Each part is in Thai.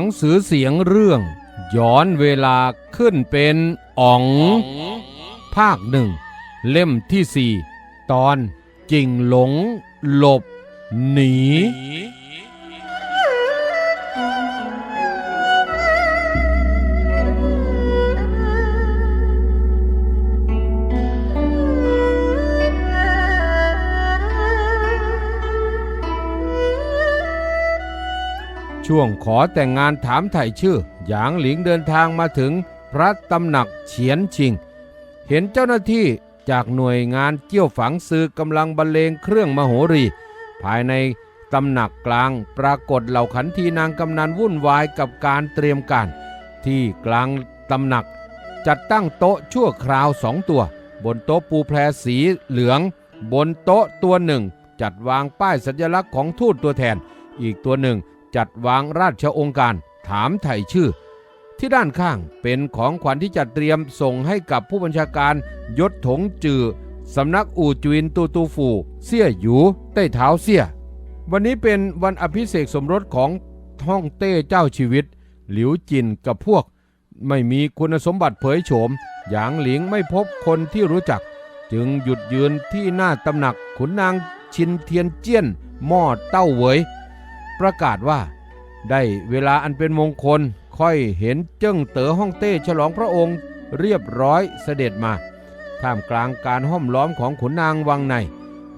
หนังสือเสียงเรื่อง ย้อนเวลาขึ้นเป็นอ๋อง ภาคหนึ่ง เล่มที่สี่ ตอนจิ๋งหลง หลบ หนี ช่วงขอแต่งงานถามไถ่ชื่อ หยางหลิงเดินทางมาถึงพระตำหนักเฉียนชิง เห็นเจ้าหน้าที่จากหน่วยงานเกี่ยวฝังซื้อกำลังบรรเลงเครื่องมโหรี ภายในตำหนักกลางปรากฏเหล่าขันทีนางกำนันวุ่นวายกับการเตรียมการ ที่กลางตำหนัก จัดตั้งโต๊ะชั่วคราวสองตัว บนโต๊ะปูแพรสีเหลือง บนโต๊ะตัวหนึ่ง จัดวางป้ายสัญลักษณ์ของทูตตัวแทน อีกตัวหนึ่ง จัดวางราชองค์การถามไถ่ชื่อ ที่ด้านข้างเป็นของขวัญที่จัดเตรียมส่งให้กับผู้บัญชาการยศถงจือสำนักอู่จุนตูตูฟูเสี่ยหยูใต้เท้าเสี่ย วันนี้เป็นวันอภิเษกสมรสของท่องเต้เจ้าชีวิต หลิวจินกับพวก ไม่มีคุณสมบัติเผยโฉมหยางหลิงไม่พบคนที่รู้จัก จึงหยุดยืนที่หน้าตำหนักขุนนางชินเทียนเจี้ยนหม้อเต้าเหวย ประกาศว่า ได้เวลาอันเป็นมงคลค่อยเห็นเจิ้งเต๋อฮ่องเต้ฉลองพระองค์เรียบร้อยเสด็จมา ท่ามกลางการห้อมล้อมของขุนนางวังใน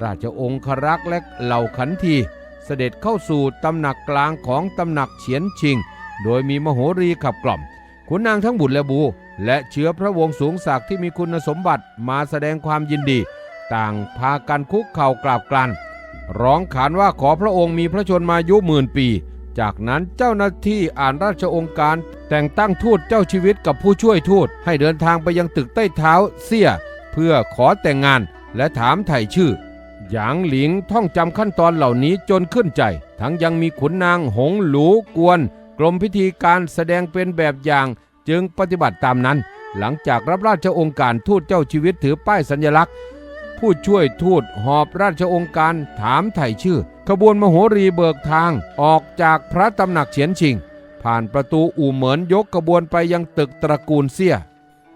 ราชองครักษ์และเหล่าขันทีเสด็จเข้าสู่ตำหนักกลางของตำหนักเฉียนชิง โดยมีมโหรีขับกล่อมขุนนางทั้งบุตรและบู และเชื้อพระวงศ์สูงศักดิ์ที่มีคุณสมบัติมาแสดงความยินดี ต่างพากันคุกเข่ากราบกรัน ร้องขานว่าขอพระองค์มีพระชนมายุหมื่นปี จากนั้นเจ้าหน้าที่อ่านราชองค์การแต่งตั้งทูตเจ้าชีวิตกับผู้ช่วยทูตให้เดินทางไปยังตึกใต้เท้าเสี่ยเพื่อขอแต่งงานและถามไถ่ชื่อ หยางหลิงท่องจำขั้นตอนเหล่านี้จนขึ้นใจ ทั้งยังมีขุนนางหงหลูกวน กรมพิธีการแสดงเป็นแบบอย่างจึงปฏิบัติตามนั้น หลังจากรับราชองค์การทูตเจ้าชีวิตถือป้ายสัญลักษณ์ ผู้ช่วยทูตหอบราชองค์การถามไถ่ชื่อ ขบวนมโหรีเบิกทางออกจากพระตำหนักเฉียนชิง ผ่านประตูอู่เหมือนยกขบวนไปยังตึกตระกูลเสี่ย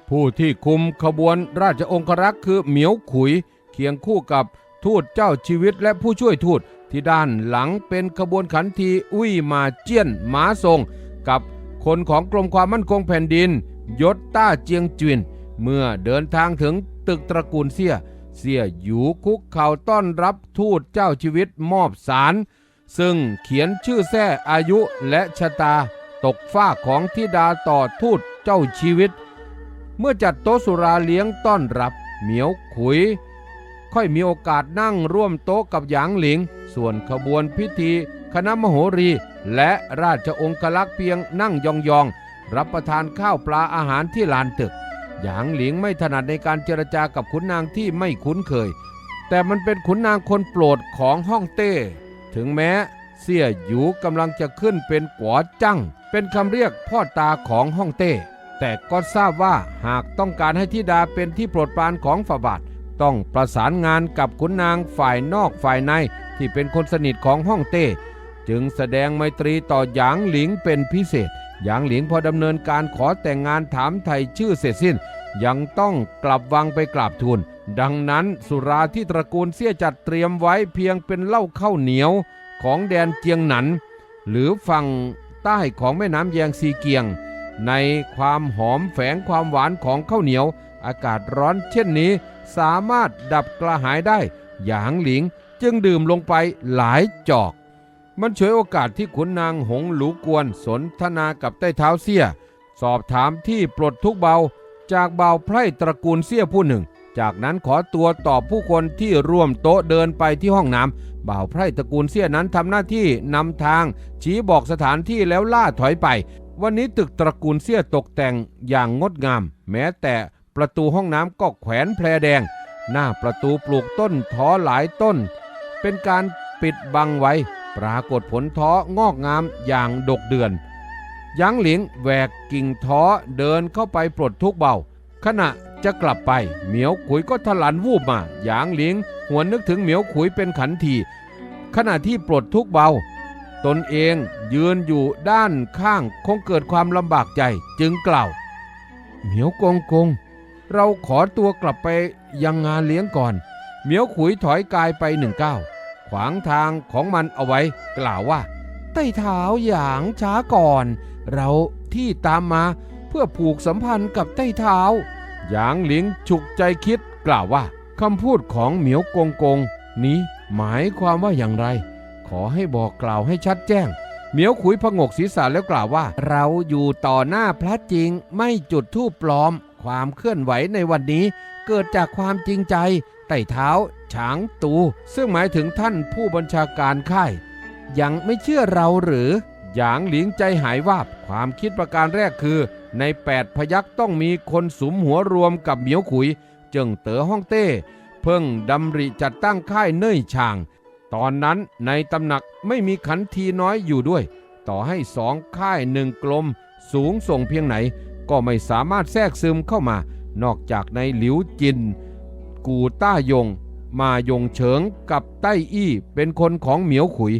ผู้ที่คุมขบวนราชองครักษ์คือเหมียวขุย เคียงคู่กับทูตเจ้าชีวิตและผู้ช่วยทูตที่ด้านหลังเป็นขบวนขันทีอุ้ยมาเจี้ยนหมาทรง กับคนของกรมความมั่นคงแผ่นดิน ยศต้าเจียงจวิน เมื่อเดินทางถึงตึกตระกูลเสี่ย เสี่ยหยูคุกเข่าต้อนรับทูตเจ้าชีวิตมอบสาร ซึ่งเขียนชื่อแท้อายุและชะตาตกฟ้าของทิดาต่อทูตเจ้าชีวิต เมื่อจัดโต๊ะสุราเลี้ยงต้อนรับ เหมียวขุย ค่อยมีโอกาสนั่งร่วมโต๊ะกับหยางหลิง ส่วนขบวนพิธี คณะมโหรี และราชองคลักษ์เพียงนั่งยองๆรับประทานข้าวปลาอาหารที่ลานตึก หยางหลิงไม่ถนัดในการเจรจากับขุนนางที่ไม่คุ้นเคย แต่มันเป็นขุนนางคนโปรดของฮ่องเต้ ถึงแม้เสี่ยหยูกำลังจะขึ้นเป็นกัวจั่งเป็นคำเรียกพ่อตาของฮ่องเต้ แต่ก็ทราบว่าหากต้องการให้ธิดาเป็นที่โปรดปรานของฝ่าบาทต้องประสานงานกับขุนนางฝ่ายนอกฝ่ายในที่เป็นคนสนิทของฮ่องเต้ จึงแสดงไมตรีต่อหยางหลิงเป็นพิเศษ หยางหลิงพอดำเนินการขอแต่งงานถามไทยชื่อเสร็จสิ้น ยังต้องกลับวังไปกราบทูลดังนั้นสุราที่ตระกูลเสี่ยจัดเตรียมไว้เพียงเป็นเหล้าข้าวเหนียวของแดนเจียงหนัน หรือฝั่งใต้ของแม่น้ำแยงซีเกียง ในความหอมแฝงความหวานของข้าวเหนียว อากาศร้อนเช่นนี้ สามารถดับกระหายได้ หยางหลิงจึงดื่มลงไปหลายจอก มันฉวยโอกาสที่ขุนนางหงหลูกวนสนทนากับใต้เท้าเสี้ย สอบถามที่ปลดทุกเบาจากเบาไพร่ตระกูลเสี้ยผู้หนึ่ง จากนั้นขอตัวตอบผู้คนที่ร่วมโต๊ะเดินไปที่ห้องน้ำบ่าวไพร่ตระกูลเสี้ยนั้นทำหน้าที่นำทาง ชี้บอกสถานที่แล้วล่าถอยไป วันนี้ตึกตระกูลเสี้ยตกแต่งอย่างงดงาม แม้แต่ประตูห้องน้ำก็แขวนแพรแดง หน้าประตูปลูกต้นท้อหลายต้น เป็นการปิดบังไว้ ปรากฏผลท้องอกงามอย่างดกเดือน ยังหลิงแหวกกิ่งท้อเดินเข้าไปปลดทุกเบา ขณะจะกลับไปเหมียวขุยก็ทะลันวูบมาหยางหลิงหวนนึกถึงเหมียวขุยเป็นขันทีขณะที่ปลดทุกเบาตตนเองยืนอยู่ด้านข้างคงเกิดความลำบากใจจึงกล่าว เหมียวกงกง เราขอตัวกลับไปยังงานเลี้ยงก่อน เหมียวขุยถอยกายไปหนึ่งก้าว ขวางทางของมันเอาไว้ กล่าวว่า ใต้เท้าหยางช้าก่อน เราที่ตามมาเพื่อผูกสัมพันธ์กับใต้เท้า หยางหลิงฉุกใจคิดกล่าวว่าคำพูดของเหมียวกงกง นี้หมายความว่าอย่างไร ขอให้บอกกล่าวให้ชัดแจ้ง เหมียวขุยพงกศีรษะแล้วกล่าวว่า เราอยู่ต่อหน้าพระจริงไม่จุดธูปปลอม ความเคลื่อนไหวในวันนี้ เกิดจากความจริงใจไต่เท้า ฉางตู ซึ่งหมายถึงท่านผู้บัญชาการค่าย ยังไม่เชื่อเราหรือ หยางหลิงใจหายวาบ ความคิดประการแรกคือ ในแปดพยักต้องมีคนสุมหัวรวมกับเหมียวขุยเจิงเต๋อฮ่องเต้ เพิ่งดำริจัดตั้งค่ายเน่ยชาง ตอนนั้นในตำหนักไม่มีขันทีน้อยอยู่ด้วย ต่อให้สองค่ายหนึ่งกลม สูงส่งเพียงไหน ก็ไม่สามารถแทรกซึมเข้ามานอกจากในหลิวจิน กูต้ายง มายงเฉิงกับใต้อี้เป็นคนของเหมียวขุย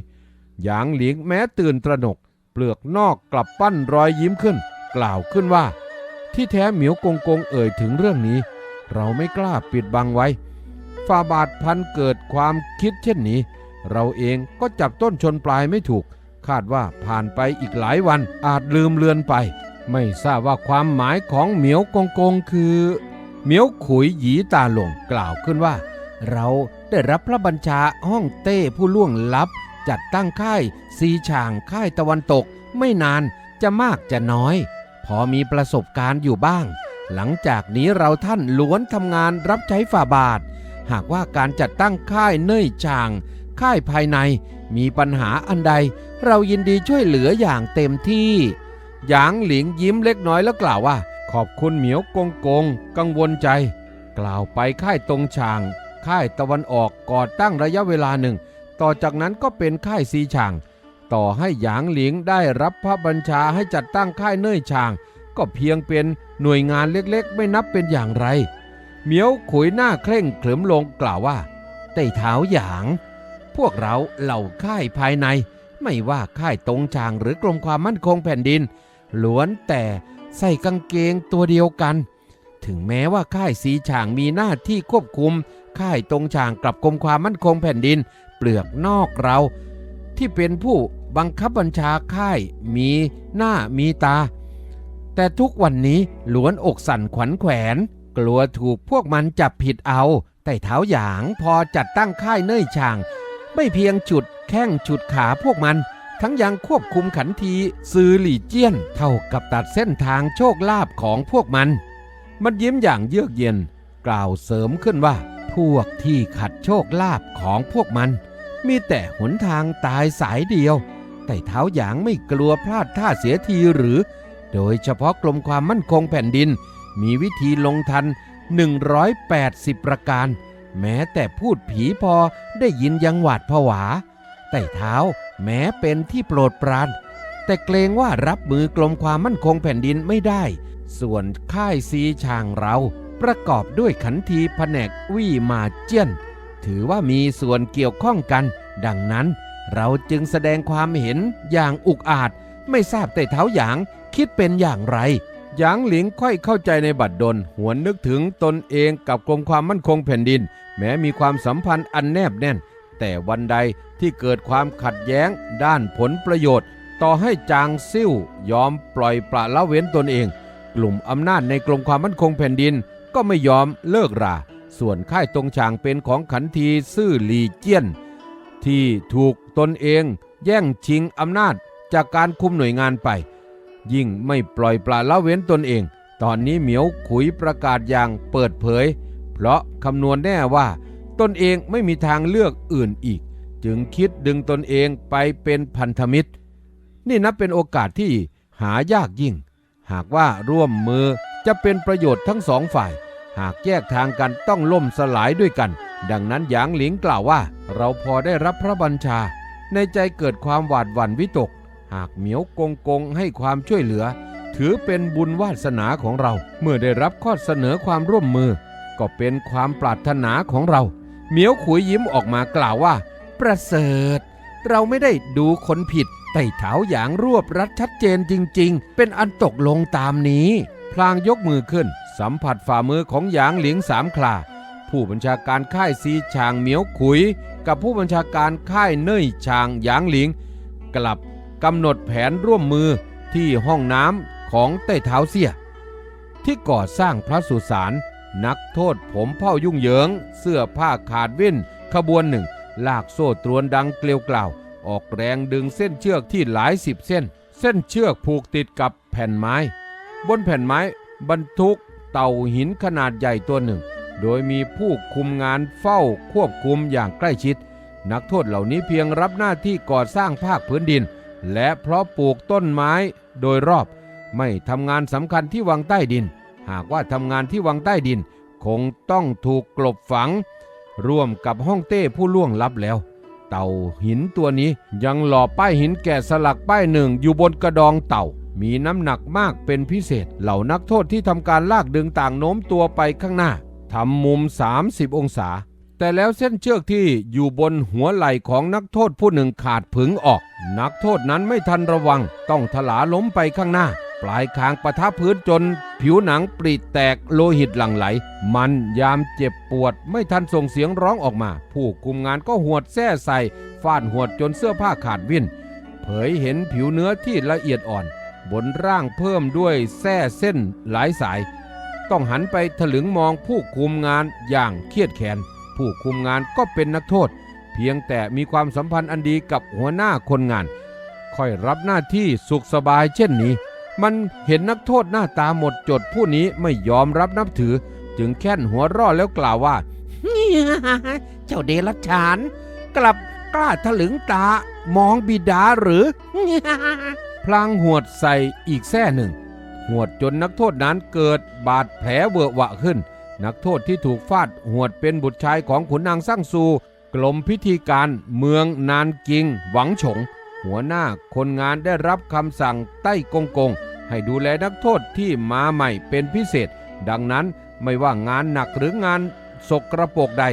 หยางหลิงแม้ตื่นตระหนก เปลือกนอกกลับปั้นรอยยิ้มขึ้น กล่าวขึ้นว่า ที่แท้เหมียวกงกงเอ่ยถึงเรื่องนี้ เราไม่กล้าปิดบังไว้ฟาบาทพันเกิดความคิดเช่นนี้ เราเองก็จับต้นชนปลายไม่ถูก คาดว่าผ่านไปอีกหลายวันอาจลืมเลือนไป ไม่ทราบว่าความหมายของเหมียวกงกงคือ เหมียวขุยหยีตาหลงกล่าวขึ้นว่า เราได้รับพระบัญชาห้องเต้ผู้ล่วงลับ จัดตั้งค่ายซีช่างค่ายตะวันตก ไม่นานจะมากจะน้อย พอมีประสบการณ์อยู่บ้าง หลังจากนี้เราท่านล้วนทำงานรับใช้ฝ่าบาท หากว่าการจัดตั้งค่ายเน่ยช่าง ค่ายภายในมีปัญหาอันใด เรายินดีช่วยเหลืออย่างเต็มที่หยางหลิงยิ้มเล็กน้อยแล้วกล่าวว่า ขอบคุณเหมียวกงกง กังวลใจ กล่าวไปค่ายตรงช่าง ค่ายตะวันออกก่อตั้งระยะเวลาหนึ่ง ต่อจากนั้นก็เป็นค่ายซีช่าง ต่อให้หยางหลิงได้รับพระบัญชาให้จัดตั้งค่ายเน่ยช่าง ก็เพียงเป็นหน่วยงานเล็กๆ ไม่นับเป็นอย่างไร เมียวขุยหน้าเคร่งเขรึมลงกล่าวว่าไต่เท้าหยาง พวกเราเหล่าค่ายภายใน ไม่ว่าค่ายตรงช่างหรือกรมความมั่นคงแผ่นดินล้วนแต่ใส่กางเกงตัวเดียวกัน ถึงแม้ว่าค่ายสีช่างมีหน้าที่ควบคุม ค่ายตรงช่างกลับกรมความมั่นคงแผ่นดิน เปลือกนอกเรา ที่เป็นผู้บังคับบัญชาค่ายมีหน้ามีตา แต่ทุกวันนี้ล้วนอกสั่นขวัญแขวน กลัวถูกพวกมันจับผิดเอาแต่เท้าหยางพอจัดตั้งค่ายเน่ยช่าง ไม่เพียงจุดแข้งจุดขาพวกมันทั้งยังควบคุมขันทีซือหลี่เจี้ยน เท่ากับตัดเส้นทางโชคลาภของพวกมัน มันยิ้มอย่างเยือกเย็น กล่าวเสริมขึ้นว่า พวกที่ขัดโชคลาภของพวกมัน มีแต่หนทางตายสายเดียว แต่เท้าหยางไม่กลัวพลาดท่าเสียทีหรือ โดยเฉพาะกรมความมั่นคงแผ่นดิน มีวิธีลงทัน 180 ประการ แม้แต่พูดผีพอได้ยินยังหวาดผวา แต่เท้าแม้เป็นที่โปรดปราน แต่เกรงว่ารับมือกรมความมั่นคงแผ่นดินไม่ได้ ส่วนค่ายซีช่างเรา ประกอบด้วยขันทีแผนกวี่มาเจียน ถือว่ามีส่วนเกี่ยวข้องกัน ดังนั้นเราจึงแสดงความเห็นอย่างอุกอาจ ไม่ทราบแต่เท้าหยางคิดเป็นอย่างไรหยางหลิงค่อยเข้าใจในบัดดล หวนนึกถึงตนเองกับกรมความมั่นคงแผ่นดิน แม้มีความสัมพันธ์อันแนบแน่น แต่วันใดที่เกิดความขัดแย้งด้านผลประโยชน์ ต่อให้จางซิ่วยอมปล่อยปละละเว้นตนเอง กลุ่มอำนาจในกรมความมั่นคงแผ่นดิน ก็ไม่ยอมเลิกรา ส่วนค่ายตรงช่างเป็นของขันทีซื่อหลีเจียน ที่ถูกตนเองแย่งชิงอำนาจจากการคุมหน่วยงานไป ยิ่งไม่ปล่อยปละละเว้นตนเอง ตอนนี้เหมียวขุยประกาศอย่างเปิดเผย เพราะคำนวณแน่ว่า ตนเองไม่มีทางเลือกอื่นอีก จึงคิดดึงตนเองไปเป็นพันธมิตร นี่นับเป็นโอกาสที่หายากยิ่ง หากว่าร่วมมือจะเป็นประโยชน์ทั้งสองฝ่าย หากแยกทางกันต้องล่มสลายด้วยกัน ดังนั้นหยางหลิงกล่าวว่า เราพอได้รับพระบัญชา ในใจเกิดความหวาดหวั่นวิตก หากเหมียวกงกงให้ความช่วยเหลือ ถือเป็นบุญวาสนาของเรา เมื่อได้รับข้อเสนอความร่วมมือ ก็เป็นความปรารถนาของเรา เหมียวขุยยิ้มออกมากล่าวว่า ประเสริฐ เราไม่ได้ดูคนผิดไต่เท้าอย่างรวบรัดชัดเจนจริง ๆ เป็นอันตกลงตามนี้ พลางยกมือขึ้น สัมผัสฝ่ามือของหยางหลิงสามคลาผู้บัญชาการค่ายซีชางเหมียวขุย กับผู้บัญชาการค่ายเน่ยชางหยางหลิง กลับกำหนดแผนร่วมมือที่ห้องน้ำของเต้เท้าเสีย ที่ก่อสร้างพระสุสานนักโทษผมเผ่ายุ่งเหยิง เสื้อผ้าขาดวิ่นขบวนหนึ่ง ลากโซ่ตรวนดังเกลียวกล่าว ออกแรงดึงเส้นเชือกที่หลายสิบเส้น เส้นเชือกผูกติดกับแผ่นไม้ บนแผ่นไม้ บรรทุก เต่าหินขนาดใหญ่ตัวหนึ่ง โดยมีผู้คุมงานเฝ้าควบคุมอย่างใกล้ชิด นักโทษเหล่านี้เพียงรับหน้าที่ก่อสร้างภาคพื้นดิน และเพราะปลูกต้นไม้โดยรอบ ไม่ทำงานสำคัญที่วังใต้ดิน หากว่าทำงานที่วังใต้ดิน คงต้องถูกกลบฝัง ร่วมกับห้องเต้ผู้ล่วงลับแล้ว เต่าหินตัวนี้ยังหล่อป้ายหินแกะสลักป้ายหนึ่งอยู่บนกระดองเต่า มีน้ำหนักมากเป็นพิเศษ เหล่านักโทษที่ทำการลากดึงต่างโน้มตัวไปข้างหน้าทำมุม 30 องศา แต่แล้วเส้นเชือกที่อยู่บนหัวไหล่ของนักโทษผู้หนึ่งขาดผึงออก นักโทษนั้นไม่ทันระวัง ต้องถลาล้มไปข้างหน้า ปลายคางปะทะพื้นจน ผิวหนังปริแตกโลหิตหลั่งไหล มันยามเจ็บปวดไม่ทันส่งเสียงร้องออกมา ผู้คุมงานก็หวดแส้ใส่ฟาดหวดจนเสื้อผ้าขาดวิ่นเผยเห็นผิวเนื้อที่ละเอียดอ่อน บนร่างเพิ่มด้วยแส้เส้นหลายสาย ต้องหันไปถลึงมองผู้คุมงานอย่างเครียดแค้นผู้คุมงานก็เป็นนักโทษ เพียงแต่มีความสัมพันธ์อันดีกับหัวหน้าคนงาน ค่อยรับหน้าที่สุขสบายเช่นนี้ มันเห็นนักโทษหน้าตาหมดจดผู้นี้ไม่ยอมรับนับถือ จึงแค่นหัวร่อแล้วกล่าวว่า เจ้าเดรัจฉาน กลับกล้าถลึงตามองบิดาหรือ พลางหวดใส่อีกแส้หนึ่ง หวดจนนักโทษนั้นเกิดบาดแผลเวอะหวะขึ้น นักโทษที่ถูกฟาดหวดเป็นบุตรชายของขุนนางสร้างซูกลมพิธีการเมืองนานกิง หวังฉง หัวหน้าคนงานได้รับคำสั่งใต้กงกง ให้ดูแลนักโทษที่มาใหม่เป็นพิเศษ ดังนั้นไม่ว่างานหนักหรืองานสกระปรกใด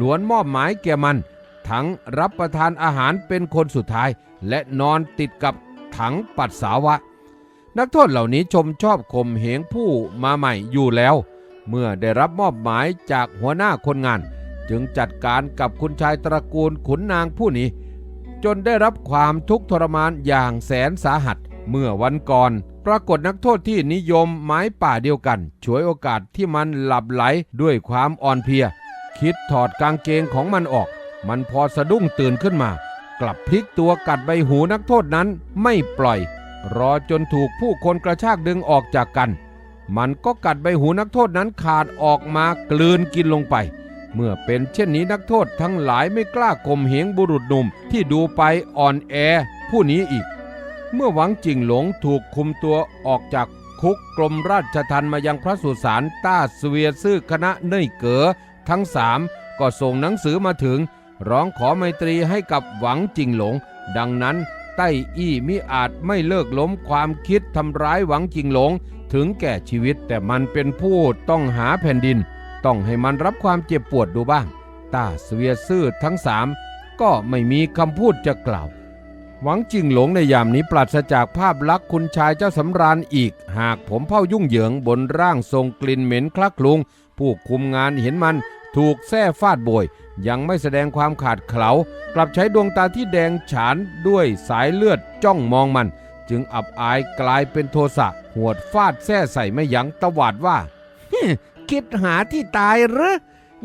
ล้วนมอบหมายแก่มัน ทั้งรับประทานอาหารเป็นคนสุดท้าย และนอนติดกับ ถังปัสสาวะ นักโทษเหล่านี้ชมชอบข่มเหงผู้มาใหม่อยู่แล้ว เมื่อได้รับมอบหมายจากหัวหน้าคนงาน จึงจัดการกับคุณชายตระกูลขุนนางผู้นี้ จนได้รับความทุกข์ทรมานอย่างแสนสาหัส เมื่อวันก่อนปรากฏนักโทษที่นิยมไม้ป่าเดียวกันฉวยโอกาสที่มันหลับไหลด้วยความอ่อนเพลีย คิดถอดกางเกงของมันออก มันพอสะดุ้งตื่นขึ้นมา กลับพลิกตัวกัดใบหูนักโทษนั้นไม่ปล่อย รอจนถูกผู้คนกระชากดึงออกจากกัน มันก็กัดใบหูนักโทษนั้นขาดออกมากลืนกินลงไป เมื่อเป็นเช่นนี้นักโทษทั้งหลายไม่กล้าข่มเหงบุรุษหนุ่มที่ดูไปอ่อนแอผู้นี้อีก เมื่อหวังจิงหลงถูกคุมตัวออกจากคุกกรมราชทันมายังพระสุสานต้าเวียซื่อคณะเน่ยเก๋อทั้งสามก็ส่งหนังสือมาถึง ร้องขอไมตรีให้กับหวังจิงหลง ดังนั้นไต้อี้มิอาจไม่เลิกล้มความคิดทำร้ายหวังจิงหลง ถึงแก่ชีวิตแต่มันเป็นผู้ต้องหาแผ่นดิน ต้องให้มันรับความเจ็บปวดดูบ้างต้าเสวียซื่อทั้งสามก็ไม่มีคำพูดจะกล่าว หวังจิงหลงในยามนี้ปราศจากภาพลักษณ์คุณชายเจ้าสำราญอีก หากผมเผ่ายุ่งเหยิงบนร่างทรงกลิ่นเหม็นคลักคลุง ผู้คุมงานเห็นมัน ถูกแส้ฟาดโบย ยังไม่แสดงความขาดเขลากลับใช้ดวงตาที่แดงฉานด้วยสายเลือดจ้องมองมัน จึงอับอายกลายเป็นโทสะหวดฟาดแส้ใส่ไม่ยั้งตวาดว่าคิดหาที่ตายหรือ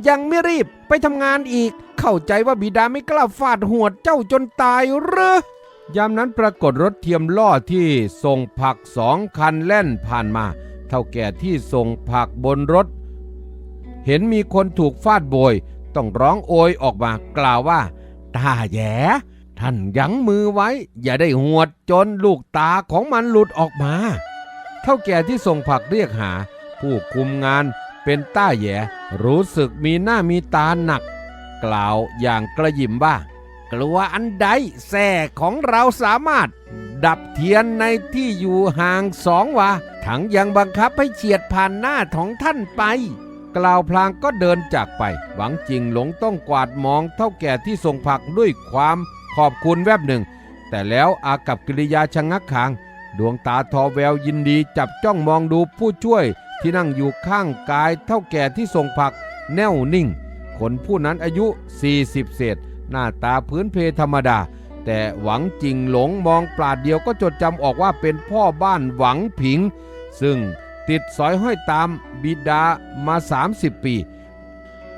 ยังไม่รีบไปทำงานอีก เข้าใจว่าบิดาไม่กล้าฟาดหวดเจ้าจนตายหรือยามนั้นปรากฏรถเทียมล่อที่ส่งผักสองคันแล่นผ่านมา เท่าแก่ที่ส่งผักบนรถ เห็นมีคนถูกฟาดโบย ต้องร้องโอยออกมากล่าวว่าตาแย่ท่านยั้งมือไว้ อย่าได้หวดจนลูกตาของมันหลุดออกมา เท่าแก่ที่ส่งผักเรียกหา ผู้คุมงานเป็นต้าแย่รู้สึกมีหน้ามีตาหนัก กล่าวอย่างกระยิมว่า กลัวอันใดแส่ของเราสามารถ ดับเทียนในที่อยู่ห่างสองวาทั้งยังบังคับให้เฉียดผ่านหน้าของท่านไป กล่าวพลางก็เดินจากไป หวังจริงหลงต้องกวาดมองเท่าแก่ที่ส่งผักด้วยความขอบคุณแวบหนึ่ง แต่แล้วอากับกิริยาชะงักขาง ดวงตาทอแววยินดีจับจ้องมองดูผู้ช่วยที่นั่งอยู่ข้างกายเท่าแก่ที่ส่งผักแน่วนิ่ง คนผู้นั้นอายุ 40 เศษ หน้าตาพื้นเพธรรมดา แต่หวังจริงหลงมองปราดเดียวก็จดจำออกว่าเป็นพ่อบ้านหวังผิง ซึ่ง ติดสอยห้อยตามบิดามา 30 ปี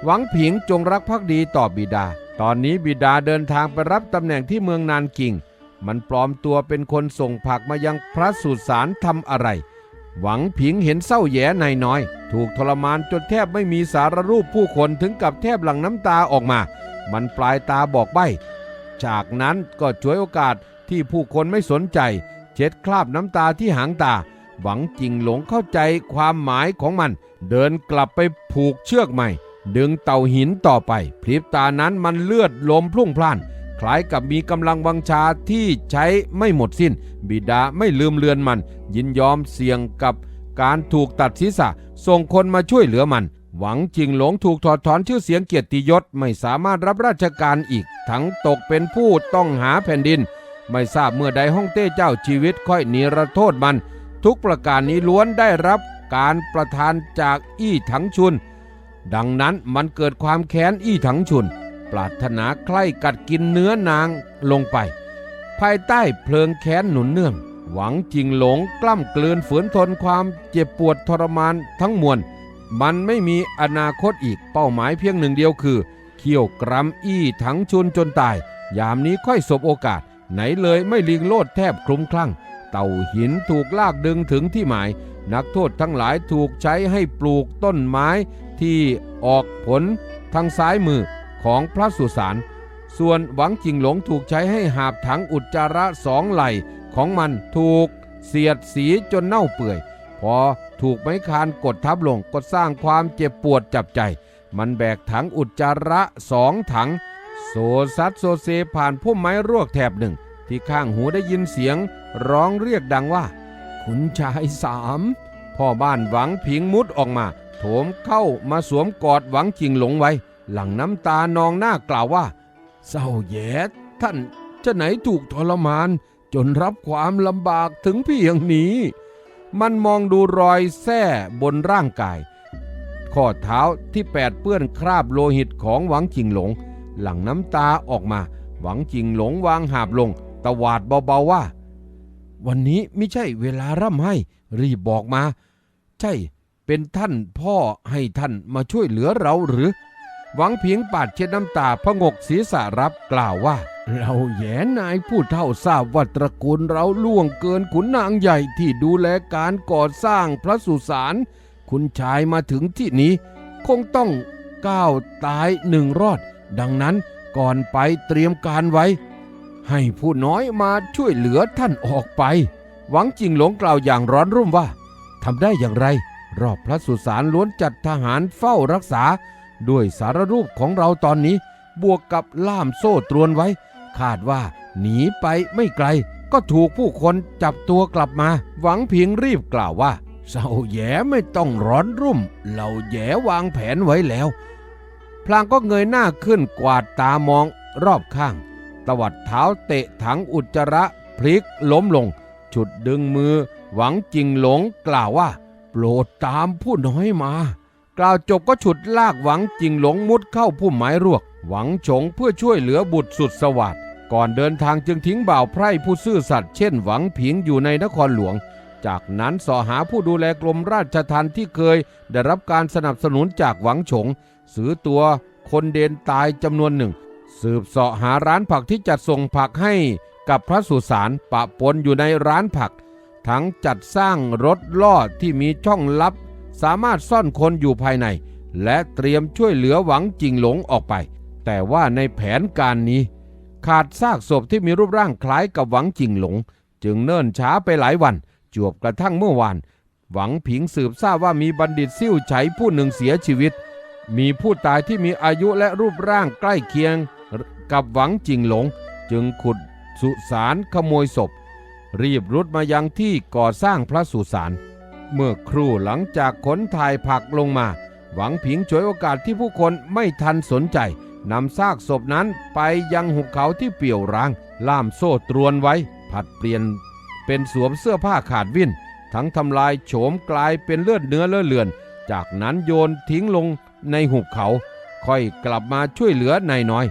หวังผิงจงรักภักดีต่อบิดา ตอนนี้บิดาเดินทางไปรับตำแหน่งที่เมืองนานกิง มันปลอมตัวเป็นคนส่งผักมายังพระสุสานทำอะไร หวังผิงเห็นเศร้าแย่ในน้อย ถูกทรมานจนแทบไม่มีสารรูปผู้คนถึงกับแทบหลั่งน้ำตาออกมา มันปลายตาบอกใบ้จากนั้นก็ฉวยโอกาสที่ผู้คนไม่สนใจ เช็ดคราบน้ำตาที่หางตา หวังจริงหลงเข้าใจความหมายของมัน เดินกลับไปผูกเชือกใหม่ ดึงเต่าหินต่อไป พริบตานั้นมันเลือดลมพลุ่งพล่าน คล้ายกับมีกำลังวังชาที่ใช้ไม่หมดสิ้น บิดาไม่ลืมเลือนมัน ยินยอมเสี่ยงกับการถูกตัดศีรษะ ส่งคนมาช่วยเหลือมัน หวังจริงหลงถูกถอดถอนชื่อเสียงเกียรติยศไม่สามารถรับราชการอีก ทั้งตกเป็นผู้ต้องหาแผ่นดิน ไม่ทราบเมื่อใดฮ่องเต้เจ้าชีวิตค่อยนิรโทษมัน ทุกประการนี้ล้วนได้รับการประทานจากอี้ถังชุน ดังนั้นมันเกิดความแค้นอี้ถังชุน ปรารถนาใคร่กัดกินเนื้อนางลงไป ภายใต้เพลิงแค้นหนุนเนื่อง หวังจริงหลงกล้ำกลืนฝืนทนความเจ็บปวดทรมานทั้งมวล มันไม่มีอนาคตอีกเป้าหมายเพียงหนึ่งเดียวคือเขี่ยวกรัมอี้ถังชุนจนตาย ยามนี้ค่อยสบโอกาส ไหนเลยไม่ลิงโลดแทบคลุ้มคลั่ง เต่าหินถูกลากดึงถึงที่หมาย นักโทษทั้งหลายถูกใช้ให้ปลูกต้นไม้ที่ออกผลทางซ้ายมือของพระสุสาน ส่วนหวังจิงหลงถูกใช้ให้หาบถังอุจจาระสองไหล่ของมันถูกเสียดสีจนเน่าเปื่อย พอถูกไม้คานกดทับลงก็สร้างความเจ็บปวดจับใจ มันแบกถังอุจจาระสองถัง โซซัดโซเซผ่านพุ่มไม้รวกแถบหนึ่ง ที่ข้างหูได้ยินเสียง ร้องเรียกดังว่าคุณชายสามพ่อบ้านหวังผิงมุดออกมาโถมเข้ามาสวมกอดหวังจิงหลงไว้ หลังน้ำตานองหน้ากล่าวว่า เศร้าแย่ท่านจะไหนถูกทรมาน จนรับความลำบากถึงเพียงนี้ มันมองดูรอยแส้บนร่างกาย ข้อเท้าที่แปดเปื้อนคราบโลหิตของหวังจิงหลง หลังน้ำตาออกมา หวังจิงหลงวางหาบลงตวาดเบาๆว่า วันนี้ไม่ใช่เวลาร่ำให้ รีบบอกมา ใช่เป็นท่านพ่อให้ท่านมาช่วยเหลือเราหรือ หวังเพียงปาดเช็ดน้ำตาพงกศีรษะรับกล่าวว่า เราแย่นายผู้เท่าทราบว่าตระกูลเราล่วงเกินขุนนางใหญ่ที่ดูแลการก่อสร้างพระสุสานคุณชายมาถึงที่นี้ คงต้องก้าวตายหนึ่งรอด ดังนั้นก่อนไปเตรียมการไว้ ให้ผู้น้อยมาช่วยเหลือท่านออกไป หวังจิงหลงกล่าวอย่างร้อนรุ่มว่าทำได้อย่างไร รอบพระสุสานล้วนจัดทหารเฝ้ารักษา ด้วยสารรูปของเราตอนนี้ บวกกับล่ามโซ่ตรวนไว้ คาดว่าหนีไปไม่ไกล ก็ถูกผู้คนจับตัวกลับมา หวังเพียงรีบกล่าวว่าเศร้าแย่ไม่ต้องร้อนรุ่ม เราแย่วางแผนไว้แล้ว พลางก็เงยหน้าขึ้นกวาดตามองรอบข้าง ตวัดเท้าเตะถังอุจจาระพลิกล้มลง ฉุดดึงมือ หวังจิงหลงกล่าวว่า โปรดตามผู้น้อยมา กล่าวจบก็ฉุดลากหวังจิงหลงมุดเข้าพุ่มไม้รวก หวังฉงเพื่อช่วยเหลือบุตรสุดสวัสดก่อนเดินทางจึงทิ้งบ่าวไพร่ผู้ซื่อสัตย์เช่นหวังผิงอยู่ในนครหลวง จากนั้นสอหาผู้ดูแลกรมราชทัณฑ์ที่เคย ได้รับการสนับสนุนจากหวังฉง ซื้อตัวคนเดนตายจำนวนหนึ่ง สืบเสาะหาร้านผักที่จัดส่งผักให้กับพระสุสานปะปนอยู่ในร้านผัก ทั้งจัดสร้างรถล่อที่มีช่องลับ สามารถซ่อนคนอยู่ภายใน และเตรียมช่วยเหลือหวังจิงหลงออกไป แต่ว่าในแผนการนี้ ขาดซากศพที่มีรูปร่างคล้ายกับหวังจิงหลง จึงเนิ่นช้าไปหลายวัน จวบกระทั่งเมื่อวาน หวังผิงสืบทราบว่ามีบัณฑิตซิ่วไฉผู้หนึ่งเสียชีวิต มีผู้ตายที่มีอายุและรูปร่างใกล้เคียง กับหวังจิงหลง จึงขุดสุสานขโมยศพ รีบรุดมายังที่ก่อสร้างพระสุสานเมื่อครู่หลังจากขนถ่ายผักลงมา หวังผิงฉวยโอกาสที่ผู้คนไม่ทันสนใจนำซากศพนั้นไปยังหุบเขาที่เปี่ยวร้าง ล่ามโซ่ตรวนไว้ ผัดเปลี่ยนเป็นสวมเสื้อผ้าขาดวิ่น ทั้งทำลายโฉมกลายเป็นเลือดเนื้อเลอะเลือน จากนั้นโยนทิ้งลงในหุบเขา ค่อยกลับมาช่วยเหลือนายน้อย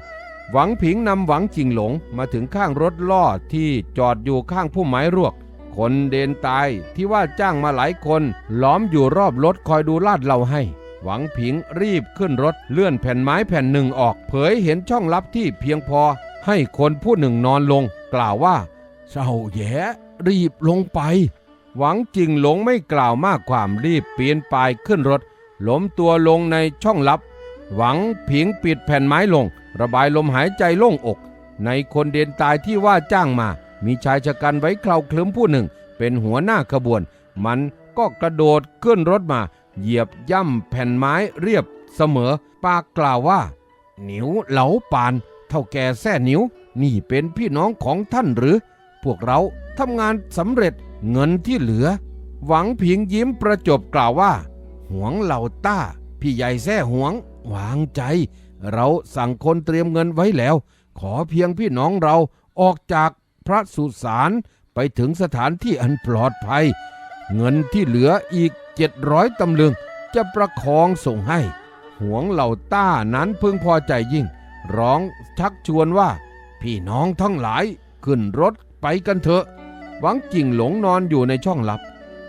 หวังผิงนำหวังจิงหลงมาถึงข้างรถล่อที่จอดอยู่ข้างผู้ไม้รวก คนเดนตายที่ว่าจ้างมาหลายคนล้อมอยู่รอบรถคอยดูลาดเราให้ หวังผิงรีบขึ้นรถเลื่อนแผ่นไม้แผ่นหนึ่งออก เผยเห็นช่องลับที่เพียงพอ ให้คนผู้หนึ่งนอนลง กล่าวว่าเศร้าแย่รีบลงไป หวังจิงหลงไม่กล่าวมากความรีบปีนป่ายขึ้นรถล้มตัวลงในช่องลับ หวังผิงปิดแผ่นไม้ลง ระบายลมหายใจโล่งอก ในคนเดนตายที่ว่าจ้างมา มีชายชะกันไว้เคลาเคลึ้มผู้หนึ่ง เป็นหัวหน้าขบวน มันก็กระโดดขึ้นรถมา เหยียบย่ำแผ่นไม้เรียบเสมอ ปากกล่าวว่า หนิวเหลาปาน เท่าแก่แท่หนิว นี่เป็นพี่น้องของท่านหรือ พวกเราทำงานสำเร็จเงินที่เหลือ หวังผิงยิ้มประจบกล่าวว่า หวงเหล่าต้า พี่ใหญ่แท่หวง วางใจ เราสั่งคนเตรียมเงินไว้แล้ว ขอเพียงพี่น้องเราออกจากพระสุสานไปถึงสถานที่อันปลอดภัย เงินที่เหลืออีกเจ็ดร้อยตำลึง จะประคองส่งให้หวงเหล่าต้านั้นพึงพอใจยิ่ง ร้องชักชวนว่า พี่น้องทั้งหลายขึ้นรถไปกันเถอะ หวังจิงหลงนอนอยู่ในช่องลับ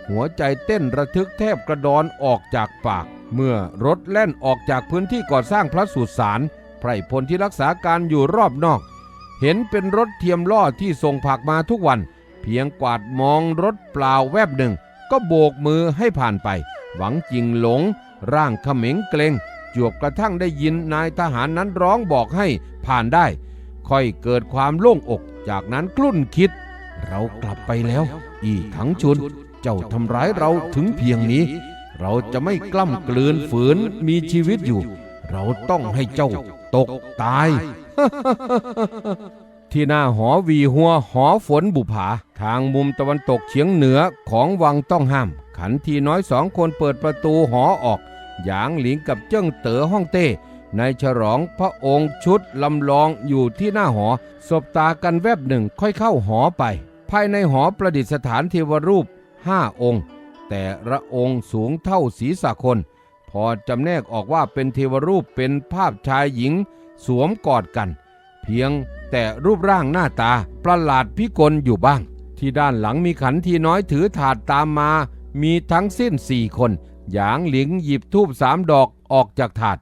หัวใจเต้นระทึกแทบกระดอนออกจากปาก เมื่อรถแล่นออกจากพื้นที่ก่อสร้างพระสุสานไพรพลที่รักษาการอยู่รอบนอก เห็นเป็นรถเทียมล่อที่ส่งผักมาทุกวัน เพียงกวาดมองรถเปล่าแวบหนึ่ง ก็โบกมือให้ผ่านไป หวังจิงหลง ร่างเขม็งเกรงจวบกระทั่งได้ยินนายทหารนั้นร้องบอกให้ผ่านได้ ค่อยเกิดความโล่งอก จากนั้นกลุ้นคิด เรากลับไปแล้ว อีทั้งชุน เจ้าทำร้ายเราถึงเพียงนี้ เราจะไม่กล้ำกลืนฝืนมีชีวิตอยู่ เราต้องให้เจ้าตกตาย ที่หน้าหอวีหัวหอฝนบุผา ทางมุมตะวันตกเฉียงเหนือของวังต้องห้าม ขันทีน้อยสองคนเปิดประตูหอออก หยางหลิงกับเจิ้งเต๋อฮ่องเต้ในฉลองพระองค์ชุดลำลองอยู่ที่หน้าหอ สบตากันแวบหนึ่งค่อยเข้าหอไป ภายในหอประดิษฐานเทวรูปห้าองค์ แต่ละองค์สูงเท่าศีรษะคน พอจำแนกออกว่าเป็นเทวรูปเป็นภาพชายหญิง สวมกอดกัน เพียงแต่รูปร่างหน้าตาประหลาดพิกลอยู่บ้าง ที่ด้านหลังมีขันทีน้อยถือถาดตามมา มีทั้งสิ้นสี่คนหยางหลิงหยิบทูบสามดอกออกจากถาด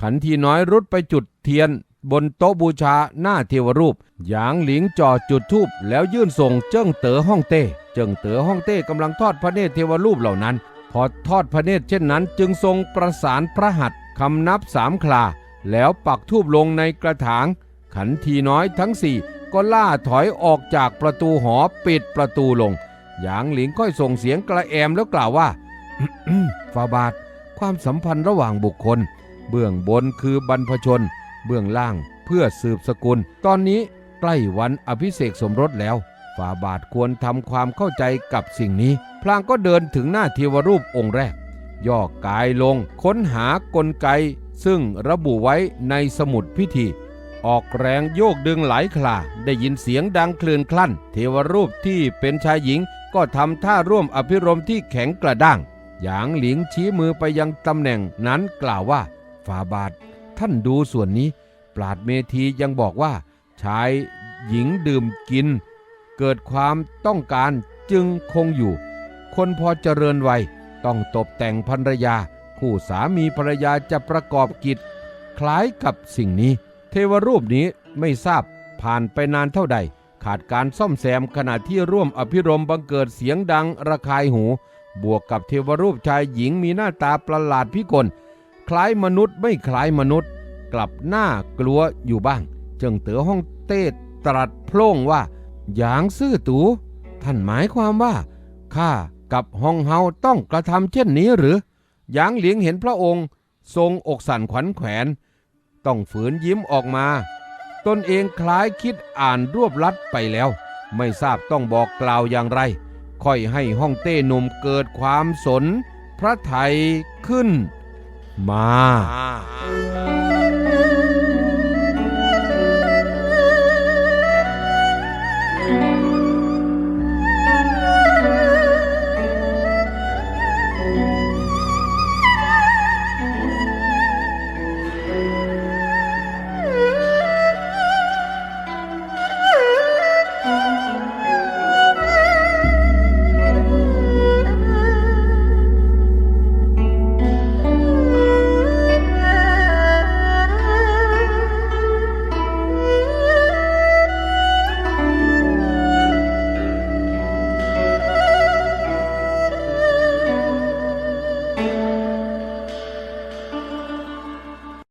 ขันทีน้อยรุดไปจุดเทียน บนโต๊ะบูชาหน้าเทวรูป หยางหลิงจ่อจุดทูบแล้วยื่นส่งเจิ้งเต๋อฮ่องเต้เจิ้งเต๋อฮ่องเต้กำลังทอดพระเนตรเทวรูปเหล่านั้น พอทอดพระเนตรเช่นนั้น จึงทรงประสานพระหัตถ์คำนับสามคลา แล้วปักทูบลงในกระถาง ขันทีน้อยทั้งสี่ก็ล่าถอยออกจากประตูหอปิดประตูลง หยางหลิงค่อยส่งเสียงกระแอมแล้วกล่าวว่าฟาบาทความสัมพันธ์ระหว่างบุคคล เบื้องบนคือบรรพชน เบื้องล่างเพื่อสืบสกุล ตอนนี้ใกล้วันอภิเษกสมรสแล้วฟาบาทควรทำความเข้าใจกับสิ่งนี้ พลางก็เดินถึงหน้าเทวรูปองค์แรก ย่อกายลงค้นหากลไก ซึ่งระบุไว้ในสมุดพิธี ออกแรงโยกดึงหลายคลาได้ยินเสียงดังคลื่นคลั่น เทวรูปที่เป็นชายหญิงก็ทำท่าร่วมอภิรมที่แข็งกระด้าง หยางหลิงชี้มือไปยังตำแหน่งนั้นกล่าวว่าฟาบาท ท่านดูส่วนนี้ ปราดเมธียังบอกว่า ชายหญิงดื่มกิน เกิดความต้องการจึงคงอยู่ คนพอเจริญวัยต้องตบแต่งภรรยา คู่สามีภรรยาจะประกอบกิจ คล้ายกับสิ่งนี้ เทวรูปนี้ไม่ทราบผ่านไปนานเท่าใด ขาดการซ่อมแซมขณะที่ร่วมอภิรมบังเกิดเสียงดังระคายหู บวกกับเทวรูปชายหญิงมีหน้าตาประหลาดพิกล คล้ายมนุษย์ไม่คล้ายมนุษย์ กลับหน้ากลัวอยู่บ้าง เจิงเต๋อห้องเต้ตรัสโพล่งว่าหยางซื่อตูท่านหมายความว่าข้ากับฮองเฮาต้องกระทำเช่นนี้หรือหยางเหลียงเห็นพระองค์ ทรงอกสั่นขวัญแขวน ต้องฝืนยิ้มออกมา ตนเองคล้ายคิดอ่านรวบลัดไปแล้ว ไม่ทราบต้องบอกกล่าวอย่างไร ค่อยให้ห้องเต้หนุ่มเกิดความสน พระไทยขึ้น มา